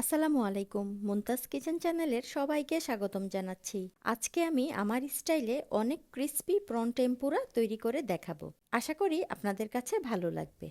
আসসালামু আলাইকুম। মুমতাজ কিচেন চ্যানেলের সবাইকে স্বাগতম জানাচ্ছি। আজকে আমি আমার স্টাইলে অনেক ক্রিস্পি প্রন টেম্পুরা তৈরি করে দেখাবো। আশা করি আপনাদের কাছে ভালো লাগবে।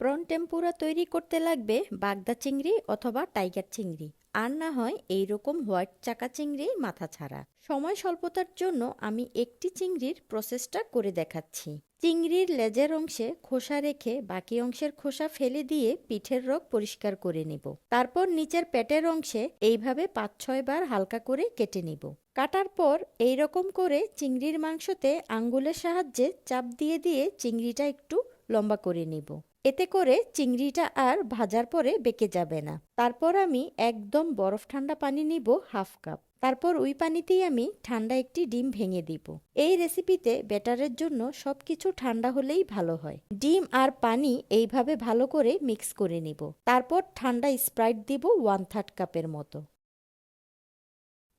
প্রন টেম্পুরা তৈরি করতে লাগবে বাগদা চিংড়ি অথবা টাইগার চিংড়ি। আর না হয় এই রকম হোয়াইট চাকা চিংড়ি মাথা ছাড়া। সময় স্বল্পতার জন্য আমি একটি চিংড়ির প্রসেসটা করে দেখাচ্ছি। চিংড়ির লেজের অংশে খোসা রেখে বাকি অংশের খোসা ফেলে দিয়ে পিঠের রগ পরিষ্কার করে নিব। তারপর নিচের পেটের অংশে এইভাবে পাঁচ ছয় বার হালকা করে কেটে নিব। কাটার পর এই রকম করে চিংড়ির মাংসতে আঙ্গুলের সাহায্যে চাপ দিয়ে দিয়ে চিংড়িটা একটু লম্বা করে নিব। এতে করে চিংড়িটা আর ভাজার পরে বেঁকে যাবে না। তারপর আমি একদম বরফ ঠান্ডা পানি নিব হাফ কাপ। তারপর ওই পানিতেই আমি ঠান্ডা একটি ডিম ভেঙে দিব। এই রেসিপিতে ব্যাটারের জন্য সব কিছু ঠান্ডা হলেই ভালো হয়। ডিম আর পানি এইভাবে ভালো করে মিক্স করে নিব। তারপর ঠান্ডা স্প্রাইট দিব ওয়ান থার্ড কাপের মতো।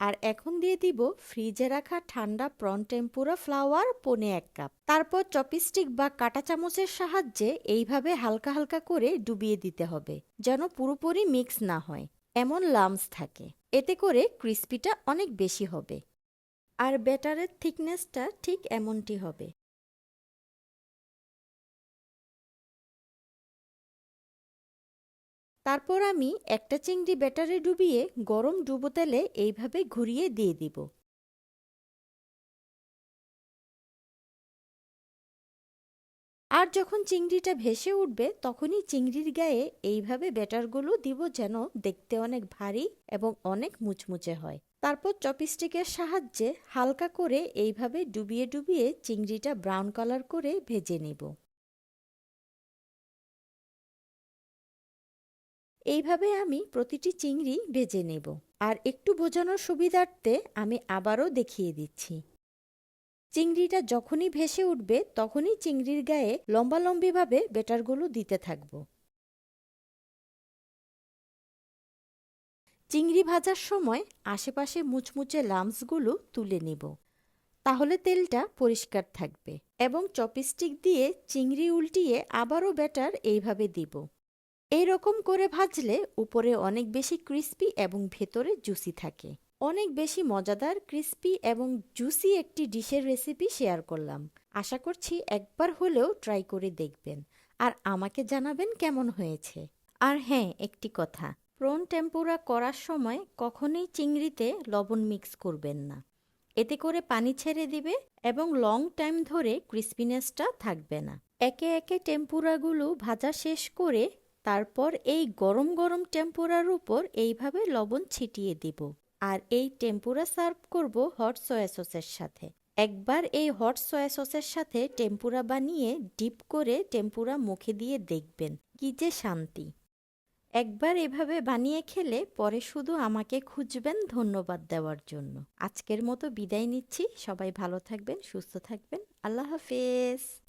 আর এখন দিয়ে দিব ফ্রিজে রাখা ঠান্ডা প্রন টেম্পুরা ফ্লাওয়ার পনে এক কাপ। তারপর চপিস্টিক বা কাটা চামচের সাহায্যে এইভাবে হালকা হালকা করে ডুবিয়ে দিতে হবে, যেন পুরোপুরি মিক্স না হয়। এমন লামস থাকে। এতে করে ক্রিস্পিটা অনেক বেশি হবে। আর ব্যাটারের থিকনেসটা ঠিক এমনটি হবে। তারপর আমি একটা চিংড়ি ব্যাটারে ডুবিয়ে গরম ডুবো তেলে এইভাবে ঘুরিয়ে দিয়ে দিব। আর যখন চিংড়িটা ভেসে উঠবে, তখনই চিংড়ির গায়ে এইভাবে ব্যাটারগুলো দিব যেন দেখতে অনেক ভারী এবং অনেক মুচমুচে হয়। তারপর চপস্টিকের সাহায্যে হালকা করে এইভাবে ডুবিয়ে ডুবিয়ে চিংড়িটা ব্রাউন কালার করে ভেজে নিব। এইভাবে আমি প্রতিটি চিংড়ি ভেজে নেব আর একটু বোঝানোর সুবিধার্থে আমি আবারও দেখিয়ে দিচ্ছি। চিংড়িটা যখনই ভেসে উঠবে, তখনই চিংড়ির গায়ে লম্বালম্বিভাবে বেটারগুলো দিতে থাকব। চিংড়ি ভাজার সময় আশেপাশে মুচমুচে লামসগুলো তুলে নিব, তাহলে তেলটা পরিষ্কার থাকবে এবং চপিস্টিক দিয়ে চিংড়ি উল্টিয়ে আবারও ব্যাটার এইভাবে দিব। এই রকম করে ভাজলে উপরে অনেক বেশি ক্রিস্পি এবং ভেতরে জুসি থাকে। অনেক বেশি মজাদার ক্রিস্পি এবং জুসি একটি ডিশের রেসিপি শেয়ার করলাম। আশা করছি একবার হলেও ট্রাই করে দেখবেন। আর আমাকে জানাবেন কেমন হয়েছে। আর হ্যাঁ একটি কথা, প্রন টেম্পুরা করার সময় কখনোই চিংড়িতে লবণ মিক্স করবেন না। এতে করে পানি ছেড়ে দিবে এবং লং টাইম ধরে ক্রিস্পিনেসটা থাকবে না। একে একে টেম্পুরাগুলো ভাজা শেষ করে তারপর এই গরম গরম টেম্পুরার উপর এইভাবে লবণ ছিটিয়ে দিব। আর এই টেম্পুরা সার্ভ করব হট সয়া সসের সাথে। একবার এই হট সয়া সসের সাথে টেম্পুরা বানিয়ে ডিপ করে টেম্পুরা মুখে দিয়ে দেখবেন, কি যে শান্তি। একবার এভাবে বানিয়ে খেলে পরে শুধু আমাকে খুঁজবেন ধন্যবাদ দেওয়ার জন্য। আজকের মতো বিদায় নিচ্ছি। সবাই ভালো থাকবেন, সুস্থ থাকবেন। আল্লাহ হাফেজ।